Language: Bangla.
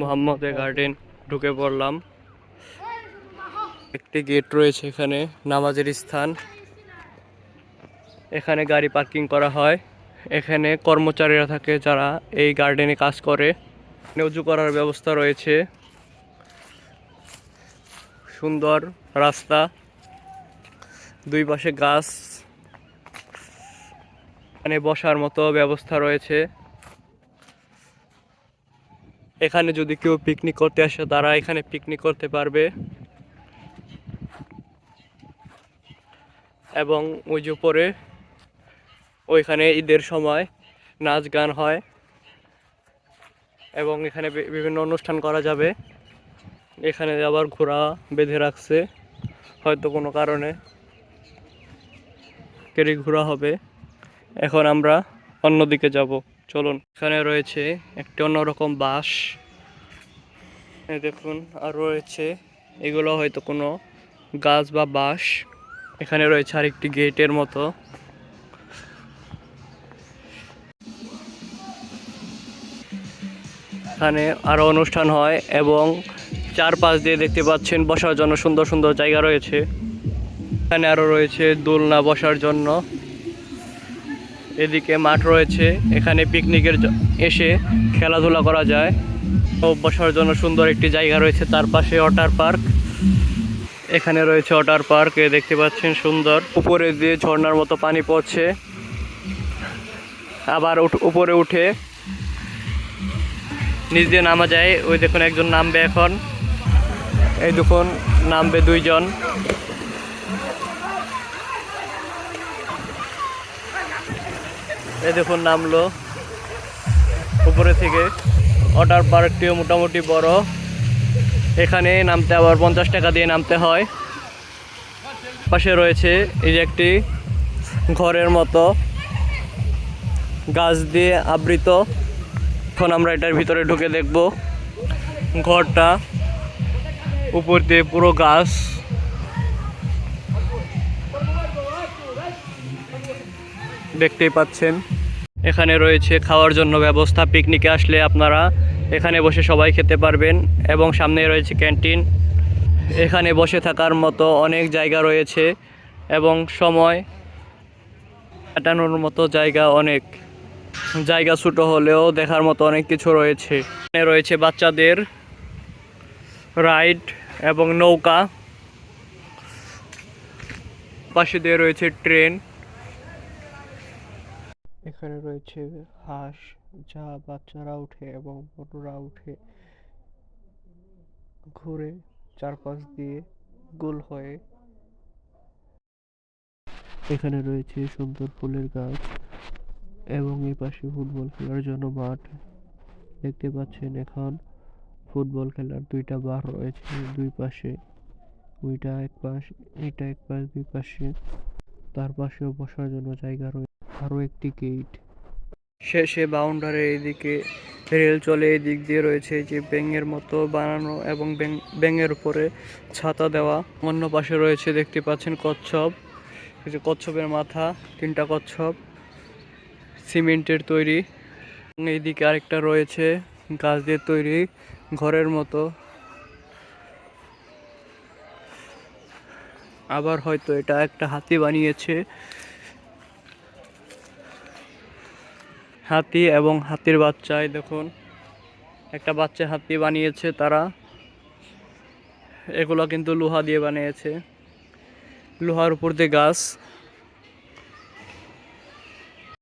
মোহাম্মদ গার্ডেন ঢুকে পড়লাম। একটি গেট রয়েছে এখানে নামাজের স্থান। এখানে গাড়ি পার্কিং করা হয়। এখানে কর্মচারীরা থাকে যারা এই গার্ডেনে কাজ করে। উজু করার ব্যবস্থা রয়েছে। সুন্দর রাস্তা। দুই পাশে গাছ। এখানে বসার মতো ব্যবস্থা রয়েছে। এখানে যদি কেউ পিকনিক করতে আসে, তারা এখানে পিকনিক করতে পারবে। এবং ওই যে উপরে, ওইখানে ঈদের সময় নাচ গান হয়। এবং এখানে বিভিন্ন অনুষ্ঠান করা যাবে। এখানে আবার ঘোড়া বেঁধে রাখছে, হয়তো কোনো কারণে। কেরি ঘোরা হবে। এখন আমরা অন্যদিকে যাব। চলুন, এখানে রয়েছে একটি অন্যরকম বাঁশ। দেখুন, আর রয়েছে এগুলো হয়তো কোনো গাছ বা বাঁশ। এখানে রয়েছে আরেকটি গেটের মতো। এখানে আরও অনুষ্ঠান হয় এবং চারপাশ দিয়ে দেখতে পাচ্ছেন বসার জন্য সুন্দর সুন্দর জায়গা রয়েছে। এখানে আরও রয়েছে দোলনা বসার জন্য। এদিকে মাঠ রয়েছে। এখানে পিকনিকের এসে খেলাধুলা করা যায়। ও বসার জন্য সুন্দর একটি জায়গা রয়েছে তার পাশে ওয়াটার পার্ক। এখানে রয়েছে ওয়াটার পার্ক, এ দেখতে পাচ্ছেন সুন্দর। উপরে দিয়ে ঝর্ণার মতো পানি পড়ছে। আবার উপরে উঠে নিচ দিয়ে নামা যায়। ওই দেখুন একজন নামবে এখন। এই দেখুন, নামবে দুইজন। এই দেখুন নামলো। উপরে থেকে ওয়াটার পার্কটিও মোটামুটি বড়। এখানে নামতে আবার পঞ্চাশ টাকা দিয়ে নামতে হয়। পাশে রয়েছে এই যে একটি ঘরের মতো গাছ দিয়ে আবৃত। এখন আমরা এটার ভিতরে ঢুকে দেখব। ঘরটা উপর দিয়ে পুরো গাছ। দেখতেই পাচ্ছেন। এখানে রয়েছে খাওয়ার জন্য ব্যবস্থা পিকনিকে আসলে আপনারা এখানে বসে সবাই খেতে পারবেন এবং সামনে রয়েছে ক্যান্টিন এখানে বসে থাকার মতো অনেক জায়গা রয়েছে এবং সময় কাটানোর মতো জায়গা অনেক। জায়গা ছোটো হলেও দেখার মতো অনেক কিছু রয়েছে। এখানে রয়েছে বাচ্চাদের রাইড এবং নৌকা। পাশে দিয়ে রয়েছে ট্রেন এখানে রয়েছে হাঁস, যা বাচ্চারা উঠে এবং বড়রা উঠে ঘুরে চারপাশ দিয়ে গোল হয়ে। এখানে রয়েছে সুন্দর ফুলের গাছ এবং এই পাশে ফুটবল খেলার জন্য মাঠ। দেখতে পাচ্ছেন এখন ফুটবল খেলার দুইটা বার রয়েছে, দুই পাশে ওইটা এক পাশ, এটা এক পাশ, দুই পাশে। তার পাশেও বসার জন্য জায়গা রয়েছে আরও একটি গেট শেষে বাউন্ডারির এদিকে রেল চলে এই দিক দিয়ে রয়েছে যে ব্যাঙের মতো বানানো এবং ব্যাঙ- ব্যাঙের উপরে ছাতা দেওয়া। অন্য পাশে রয়েছে, দেখতে পাচ্ছেন কচ্ছপ। যে কচ্ছপের মাথা, তিনটা কচ্ছপ, সিমেন্টের তৈরি। এইদিকে আরেকটা রয়েছে, গাছ দিয়ে তৈরি, ঘরের মতো। আবার হয়তো এটা একটা হাতি বানিয়েছে। হাতি এবং হাতির বাচ্চায় দেখুন, একটা বাচ্চা হাতি বানিয়েছে তারা। এগুলো কিন্তু লোহা দিয়ে বানিয়েছে। লোহার উপর দিয়ে গাছ।